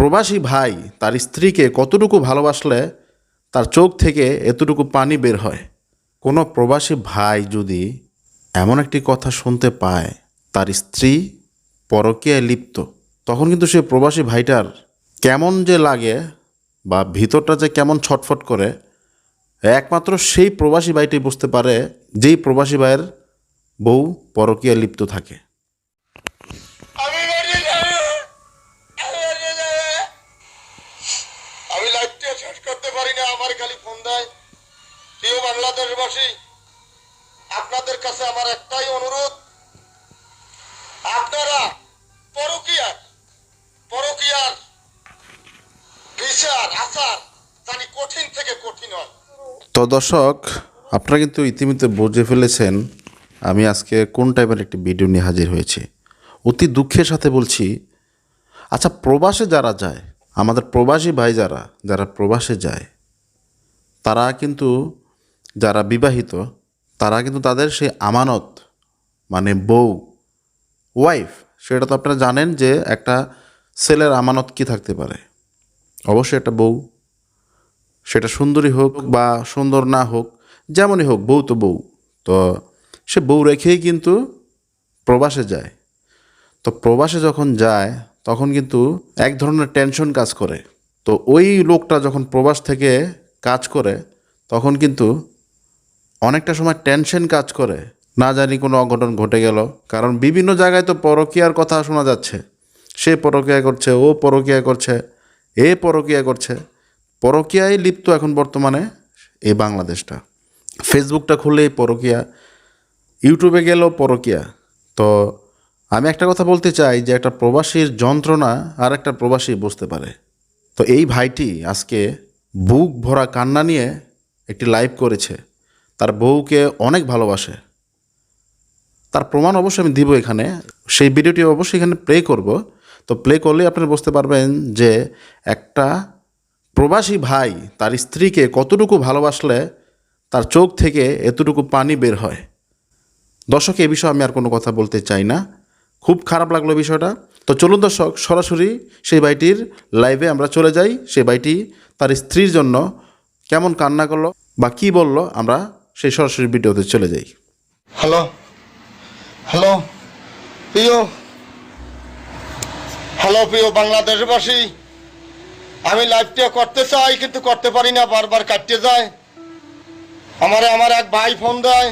প্রবাসী ভাই তার স্ত্রীকে কতটুকু ভালোবাসলে তার চোখ থেকে এতটুকু পানি বের হয়। কোনো প্রবাসী ভাই যদি এমন একটি কথা শুনতে পায়, তার স্ত্রী পরকীয়ায় লিপ্ত, তখন কিন্তু সে প্রবাসী ভাইটার কেমন যে লাগে বা ভিতরটা যে কেমন ছটফট করে, একমাত্র সেই প্রবাসী ভাইটি বুঝতে পারে যেই প্রবাসী ভাইয়ের বউ পরকীয়ায় লিপ্ত থাকে আমি মরে যাব আমি মরে যাব আমি লাইফটা শেষ করতে পারি না আমার খালি ফোন দেয় প্রিয় বাংলাদেশবাসী আপনাদের কাছে আমার একটাই অনুরোধ। আপনারা পরকিয়ার পরকিয়ার বিচার, আচার জানি কঠিন থেকে কঠিন হয়। তো দর্শক, আপনারা কিন্তু ইতিমধ্যে বুঝে ফেলেছেন আমি আজকে কোন টাইপের একটি ভিডিও নিয়ে হাজির হয়েছি। অতি দুঃখের সাথে বলছি আচ্ছা প্রবাসে যারা যায়, আমাদের প্রবাসী ভাই যারা যারা প্রবাসে যায়, তারা কিন্তু যারা বিবাহিত তারা কিন্তু তাদের সেই আমানত মানে বউ ওয়াইফ সেটা তো আপনারা জানেন যে একটা ছেলের আমানত কি থাকতে পারে? অবশ্যই একটা বউ, সেটা সুন্দরী হোক বা সুন্দর না হোক, যেমনই হোক, বউ তো বউ। তো সে বউ রেখেই কিন্তু প্রবাসে যায়। তো প্রবাসে যখন যায়, তখন কিন্তু এক ধরনের টেনশন কাজ করে। তো ওই লোকটা যখন প্রবাস থেকে কাজ করে, তখন কিন্তু অনেকটা সময় টেনশন কাজ করে। না জানি কোনো অঘটন ঘটে গেল। কারণ বিভিন্ন জায়গায় তো পরকীয়ার কথা শোনা যাচ্ছে। সে পরকীয়া করছে, ও পরকীয়া করছে, এ পরকীয়া করছে। পরকীয়ায় লিপ্ত এখন বর্তমানে এই বাংলাদেশটা। ফেসবুকটা খুললেই পরকীয়া ইউটিউবে গেলেও পরকীয়া। তো আমি একটা কথা বলতে চাই যে একটা প্রবাসীর যন্ত্রণা আর একটা প্রবাসী বুঝতে পারে। তো এই ভাইটি আজকে বুক ভরা কান্না নিয়ে একটি লাইভ করেছে। তার বউকে অনেক ভালোবাসে। তার প্রমাণ অবশ্যই আমি দিব এখানে। সেই ভিডিওটি অবশ্যই এখানে প্লে করব। তো প্লে করলে আপনারা বুঝতে পারবেন যে একটা প্রবাসী ভাই তার স্ত্রীকে কতটুকু ভালোবাসলে তার চোখ থেকে এতটুকু পানি বের হয়। দর্শক, এ বিষয়ে আমি আর কোনো কথা বলতে চাই না। খুব খারাপ লাগল বিষয়টা। তো চলুন দর্শক, সরাসরি সেই ভাইটির লাইভে আমরা চলে যাই। সেই ভাইটি তার স্ত্রীর জন্য কেমন কান্না করল বা কি বলল আমরা সেই সরাসরি ভিডিওতে চলে যাই। হ্যালো? হ্যালো? প্রিয়? হ্যালো প্রিয় বাংলাদেশবাসী? আমি লাইভটা করতে চাই, কিন্তু করতে পারি না, বারবার কাটতে যায়। আমারে আমার এক ভাই ফোন দেয়।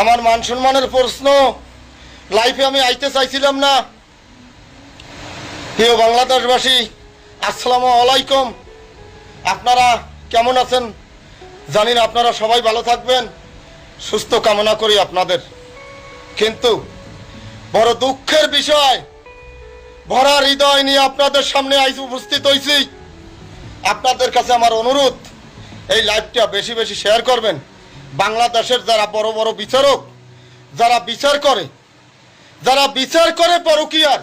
আমার মান সম্মানের প্রশ্ন লাইফে আমি আইতে চাইছিলাম না। প্রিয় বাংলাদেশবাসী, আসসালামু আলাইকুম। আপনারা কেমন আছেন? জানি না আপনারা সবাই ভালো থাকবেন, সুস্থ কামনা করি আপনাদের। কিন্তু বড় দুঃখের বিষয়, ভরা হৃদয় নিয়ে আপনাদের সামনে আইস উপস্থিত হয়েছি আপনাদের কাছে আমার অনুরোধ, এই লাইভটা বেশি বেশি শেয়ার করবেন। বাংলাদেশের যারা বড় বড় বিচারক, যারা বিচার করে, যারা বিচার করে পরকিয়ার,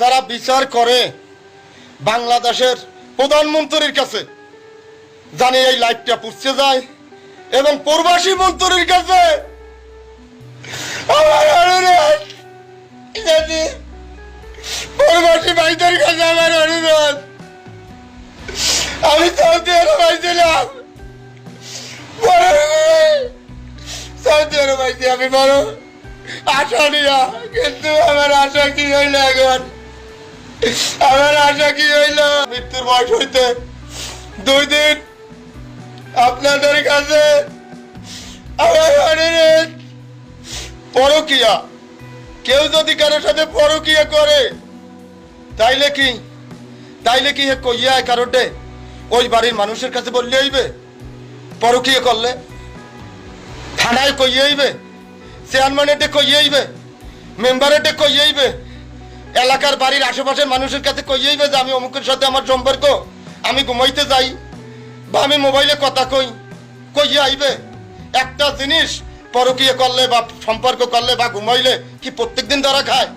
যারা বিচার করে বাংলাদেশের প্রধানমন্ত্রীর কাছে জানি এই লাইভটা পুষছে যায় এবং প্রবাসী মন্ত্রীর কাছে আমার অনুরোধ, জানি কাছে আমার অনুরোধ। আমি সৌদি আরব আইছিলাম। বড় সৌদি আরব আইছি আমি বড়। আশা নিয়া, কিন্তু আমার আশা কি হইল এখন? আমার আশা কি হইল? মৃত্যুর বয়স হইতে দুই দিন আপনাদের কাছে পরকিয়া। কেউ যদি কারোর সাথে পরকিয়া করে, তাইলে কি? তাইলে কি হে কইয়া কারোটে ওই বাড়ির মানুষের কাছে বললে হইবে? পরকিয়া করলে? থানায় কইয়ে হইবে? চেয়ারম্যানেটে কইয়ে হইবে? মেম্বারেটে কইয়ে হইবে? এলাকার বাড়ির আশেপাশের মানুষের কাছে কইয়ে হইবে যে আমি অমুকের সাথে আমার সম্পর্ক, আমি ঘুমাইতে যাই? বা আমি মোবাইলে কথা কই কইয়ে আইবে? একটা জিনিস পরকীয় করলে বা সম্পর্ক করলে বা ঘুমাইলে কি প্রত্যেক দিন তারা খায়?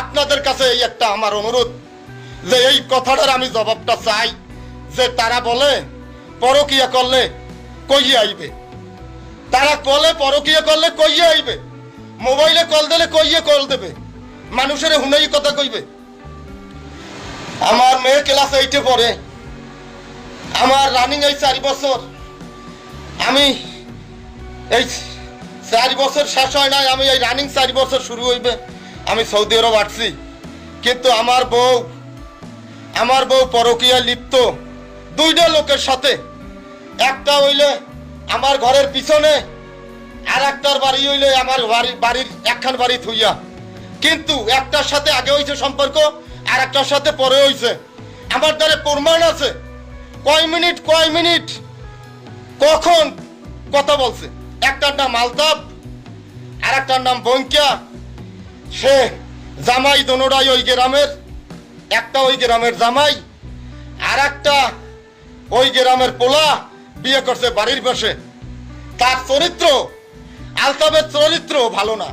আপনাদের কাছে এই একটা আমার অনুরোধ, যে এই কথাটার আমি জবাবটা চাই, যে তারা বলে পরকীয়া করলে কইয়ে আইবে? তারা কলে পরকীয়া করলে কইয়ে আইবে? মোবাইলে কল দিলে কইয়ে কল দেবে? মানুষের হুনেই কথা কইবে। আমার মেয়ে ক্লাস এইটে পড়ে। আমার রানিং এই চারি বছর। আমি এই চারি বছর শেষ হয় নাই, আমি এই রানিং চারি বছর শুরু হইবে। আমি সৌদি আরব আসছি। কিন্তু আমার বউ আমার বউ পরকীয়া লিপ্ত। দুইটা লোকের সাথে। একটা হইলে আমার ঘরের পিছনে আর একটার বাড়ি হইলে আমার বাড়ি, বাড়ির একখান বাড়ি থুইয়া। কিন্তু একটার সাথে আগে হইছে সম্পর্ক আর একটার সাথে পরে হইছে। আমার দ্বারা প্রমাণ আছে। কয় মিনিট কয় মিনিট? কখন? কথা বলছে। একটার নাম আলতাপ আর একটার নাম বঙ্কিয়া। সে জামাই দোনোটাই ওই গ্রামের, একটা ওই গ্রামের জামাই আর একটা ওই গ্রামের পোলা বিয়ে করছে বাড়ির পাশে। তার চরিত্র আলতাবের চরিত্র ভালো না।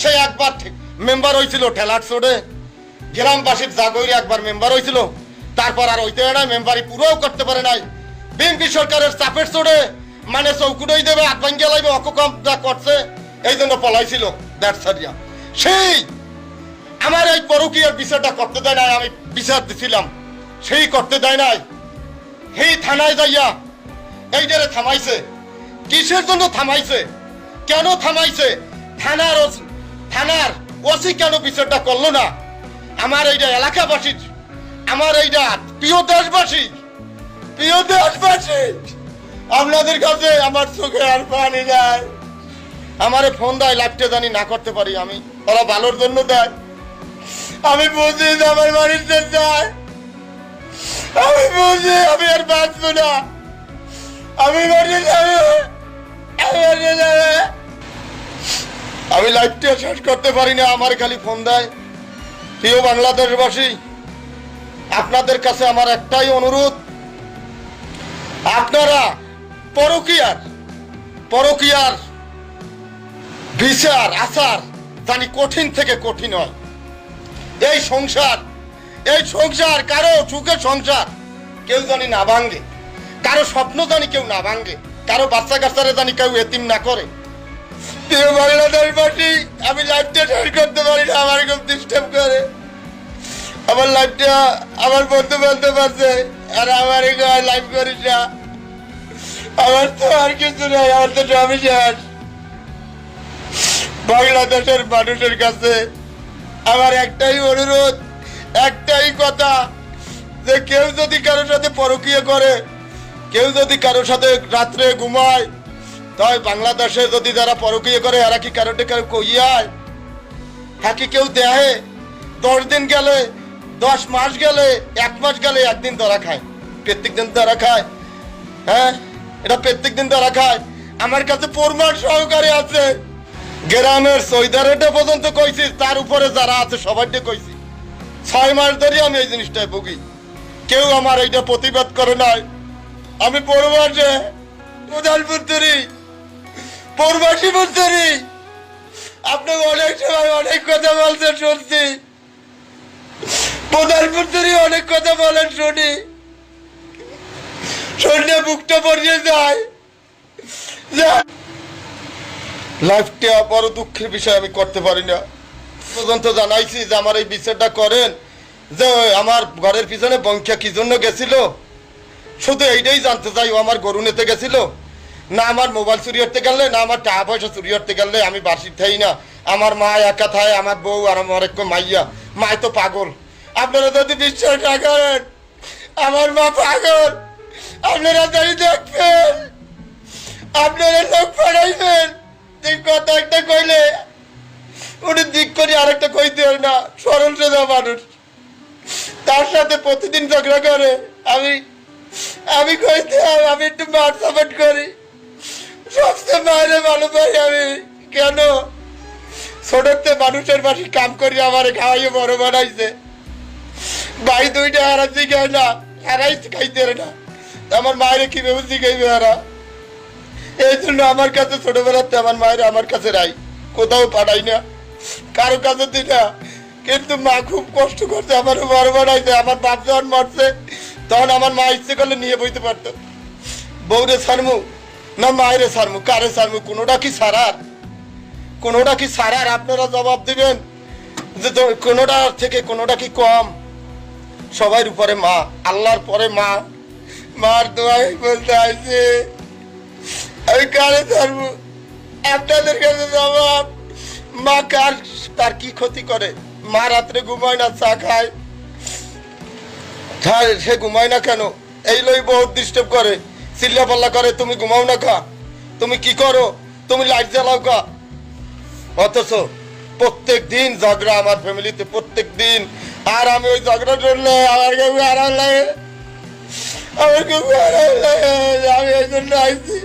সে একবার মেম্বার হয়েছিল ঠেলার চোড়ে গ্রামবাসীর জাগরে একবার মেম্বার হয়েছিল তারপর আর ওইতে নাই, মেম্বারি পুরোও করতে পারে নাই। বিএনপি সরকারের চাপের চোড়ে মানে চৌকুটই দেবে, হাত ভাঙ্গিয়া লাগবে অকম যা করছে, এই জন্য পলাইছিল দ্যাট সারিয়া। সেই আমার এই পরকীয়ার বিচারটা করতে দেয় নাই, আমি বিচার দিছিলাম। সেই করতে দেয় নাই। সেই থানায় যাইয়া এইটারে থামাইছে। কিসের জন্য থামাইছে? কেন থামাইছে? থানার থানার ওসি কেন বিচারটা করল না? আমার এইটা এলাকাবাসীর আমার এইটা প্রিয় দেশবাসী প্রিয় দেশবাসী, আপনাদের কাছে আমার চোখে আর পানি যায় আমারে ফোন দেয়, লাইফটা জানি না করতে পারি আমি। ওরা ভালোর জন্য দেয়। আমি বুঝি আমার বাড়িতে যায়। আমি বুঝি আমি আর বাঁচবো না। আমি বাড়ি যাবে। আমি বাড়ি যাবে। আমি লাইফটা শেষ করতে পারি না, আমার খালি ফোন দেয়। প্রিয় বাংলাদেশবাসী আপনাদের কাছে আমার একটাই অনুরোধ। আপনারা পরকিয়ার পরকিয়ার বিচার, আচার জানি কঠিন থেকে কঠিন হয়। এই সংসার এই সংসার কারও সুখের সংসার কেউ জানি না ভাঙ্গে কারও স্বপ্ন জানি কেউ না ভাঙ্গে কারও বাচ্চা কাচ্চারে জানি কেউ এতিম না করে। আমি লাইফটা শেষ করতে পারি না, আমার খুব লাইফটা আমার বন্ধু বান্ধব আছে, আর আমার লাইফ করিস না। আমার তো আর কিছু নেই, আমার তো সবই শেষ বাংলাদেশের মানুষের কাছে আমার একটাই অনুরোধ, একটাই কথা, যে কেউ যদি কারোর সাথে পরকীয় করে, কেউ যদি কারোর সাথে রাত্রে ঘুমায়, তাই বাংলাদেশে যদি যারা পরকীয় করে, এরা কি কারোটে কেউ কইয়ায়? হ্যাঁ কি কেউ দেহে? দশ দিন গেলে দশ মাস গেলে, এক মাস গেলে একদিন ধরা খায়। প্রত্যেক দিন ধরা খায়। হ্যাঁ? এটা প্রত্যেক দিন ধরা খায়। আমার কাছে প্রমাণ সহকারে আছে। গ্রামের সৈদারেটা পর্যন্ত কইছি, তার উপরে যারা আছে সবাইটা কইছি। ছয় মাস ধরে আমি এই জিনিসটায় ভুগি। কেউ আমার এইটা প্রতিবাদ করে নাই। আমি পরবাসে উদালপুত্তরি পরবাসী পুত্তরি আপনি অনেক সময় অনেক কথা বলছেন শুনছি। প্রধানমন্ত্রী অনেক কথা বলেন, শুনি। শুনলে বুকটা পড়িয়ে যায়। লাইফটা বড় দুঃখের বিষয়, আমি করতে পারি না। পর্যন্ত জানাইছি যে আমার এই বিচারটা করেন, যে আমার ঘরের পিছনে বঙ্কিয়া কি জন্য গেছিল? শুধু এইটাই জানতে চাই, ও আমার গরু নিতে গেছিল? না আমার মোবাইল চুরি করতে গেলে, না আমার টাকা পয়সা চুরি করতে গেলে আমি বাসি থাই না। আমার মা একা থায়, আমার বউ আর আমার এক মাইয়া। মায় তো পাগল। আপনারা যদি বিশ্বাস না করেন, আমার মা পাগল। আপনারা যদি দেখবেন আপনারা লোক পাঠাইবেন। কথা একটা কইলে, উনি দিক করে আরেকটা কইতে হয় না, সরল সোজা মানুষ। তার সাথে প্রতিদিন ঝগড়া করে। আমি আমি কইতে আমি একটু মার সাপোর্ট করি। সবচেয়ে বাইরে ভালো পাই আমি। কেন? ছোটতে মানুষের বাসি কাম করি আমার খাওয়াইয়ে বড় বানাইছে। ভাই দুইটা হারা শিখায় না, হারাই শিখাইতে না। আমার মায়ের কীভাবে শিখাইবে হারা? এই জন্য আমার কাছে ছোটবেলাতে আমার মায়ের আমার কাছে রাই কোথাও পাঠাই না, কারও কাছে দিই না। কিন্তু মা খুব কষ্ট করছে আমার বড় বানাইছে আমার বাপ যখন মরছে, তখন আমার মা ইচ্ছে করলে নিয়ে বইতে পারতো। বউরে সারমু না মায়েরে সারমু কারে সারমু কোনোটা কি সারার কোনোটা কি সারার আপনারা জবাব দিবেন যে কোনোটা থেকে কোনোটা কি কম? সবার উপরে মা, আল্লাহর পরে মা। মার দোয়াই বলতে আসছে আমি কারে ধরবো? আপনাদের কাছে জবাব, মা কার তার কি ক্ষতি করে? মা রাত্রে ঘুমায় না, চা খায়। সে ঘুমায় না কেন? এই লই বহুত ডিস্টার্ব করে। চিল্লা পাল্লা করে, তুমি ঘুমাও না কা তুমি কি করো? তুমি লাইট জ্বালাও কা অথচ প্রত্যেক দিন ঝগড়া আমার ফ্যামিলিতে প্রত্যেক দিন আর আমি ওই ঝগড়া জন্য আমার কেউ আরাম লাগে আমার কেউ আরাম লাগে আমি এই জন্য আইছি।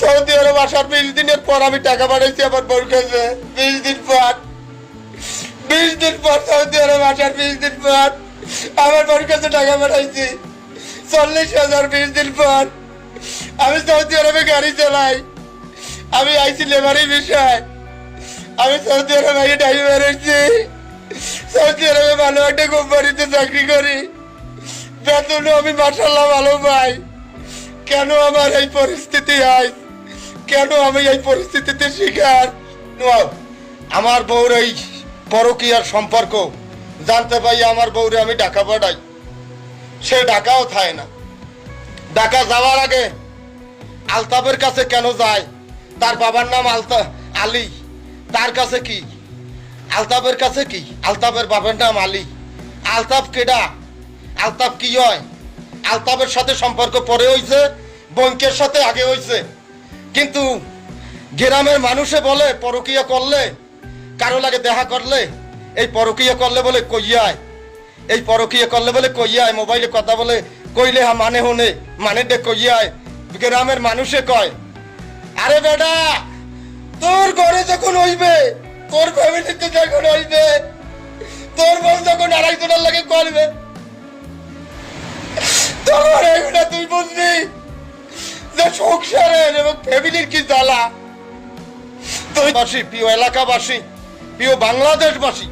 সৌদি আরব আসার বিশ দিনের পর আমি টাকা পাঠাইছি আমার বোর কাছে। বিশ দিন পর। বিশ দিন পর সৌদি আরব আসার বিশ দিন পর আমার বোর কাছে টাকা পাঠাইছি। চল্লিশ হাজার বিশ দিন পর। আমি সৌদি আরবে গাড়ি চালাই। আমি আইছি লেবারি বিষয়। আমি সৌদি আরবে আগে ড্রাইভার হয়েছি সৌদি আরবে ভালো একটা কোম্পানিতে চাকরি করি। বেতনও আমি মাসাল্লাহ ভালো পাই। কেন আমার এই পরিস্থিতি হয় কেন আমি এই পরিস্থিতিতে শিকার? আমার বউর এই পরকীয়ার সম্পর্ক জানতে পাই, আমার বউরে আমি ঢাকা পাঠাই। সে ঢাকাও থাকে না। ঢাকা যাওয়ার আগে আলতাফের কাছে কেন যায়? তার বাবার নাম আলতা আলী। তার কাছে কি? আলতাফের কাছে কি? আলতাফের বাবার নাম আলী। আলতাফ কেডা? আলতাফ কি হয়? আলতাফের সাথে সম্পর্ক পরে হইছে, বঙ্কের সাথে আগে হইছে। কিন্তু গ্রামের মানুষে বলে, পরকিয়া করলে, কারও লাগে দেখা করলে, এই পরকিয়া করলে বলে কইয়ায়। এই পরকিয়া করলে বলে কইয়ায়, মোবাইলে কথা বলে, কইলে হা মানে হনে মানে দে কইয়ায়। গ্রামের মানুষে কয়, আরে বেটা, তোর ঘরে যখন হইবে তোর ফ্যামিলিতে যখন হইবে তোর বউ যখন আড়াই আড়াইশোটার লাগে করবে তখন এগুলো তুই বুঝবি যে সংসারের এবং ফ্যামিলির কি জ্বালা। তুই বাসী, প্রিয় এলাকাবাসী, প্রিয় বাংলাদেশবাসী,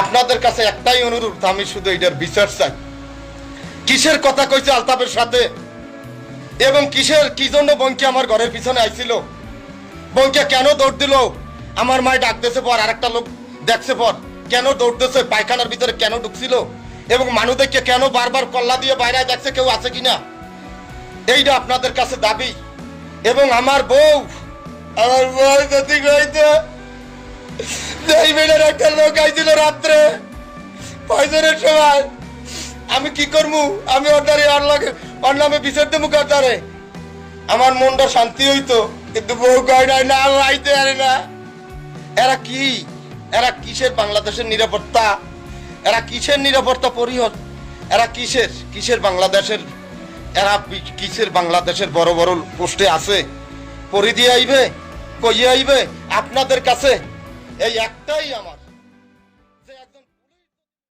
আপনাদের কাছে একটাই অনুরোধ, আমি শুধু এটার বিচার চাই। কিসের কথা কইছে আলতাফের সাথে? এবং কিসের, কি জন্য বঙ্কি আমার ঘরের পিছনে আইছিল? বঙ্কে কেন দৌড় দিল? আমার মায় ডাকতেছে পর, আরেকটা লোক দেখছে পর, কেন দৌড়তেছে পায়খানার ভিতরে কেন ঢুকছিল? এবং মানুষদেরকে কেন বারবার কল্লা দিয়ে বাইরে দেখছে কেউ আছে কিনা? এইটা আপনাদের কাছে দাবি। এবং আমার বউ আমার বউ যদি ডেভিডের একটা লোক আইছিল রাত্রে। পয়সনের সময়। আমি কি করমু? আমি ওটারে আর লাগে নামে বিচার দেবো আমার মনটা শান্তি হইতো। কিন্তু বউ কয় নাম আইতে পারে না। এরা কি? এরা কিসের বাংলাদেশের নিরাপত্তা? এরা কিসের নিরাপত্তা পরিহর এরা কিসের? কিসের বাংলাদেশের? এরা কিসের বাংলাদেশের বড় বড় পোস্টে আছে? পরি দিয়ে আইবে? কইয়ে আইবে? আপনাদের কাছে? এই একটাই আমার।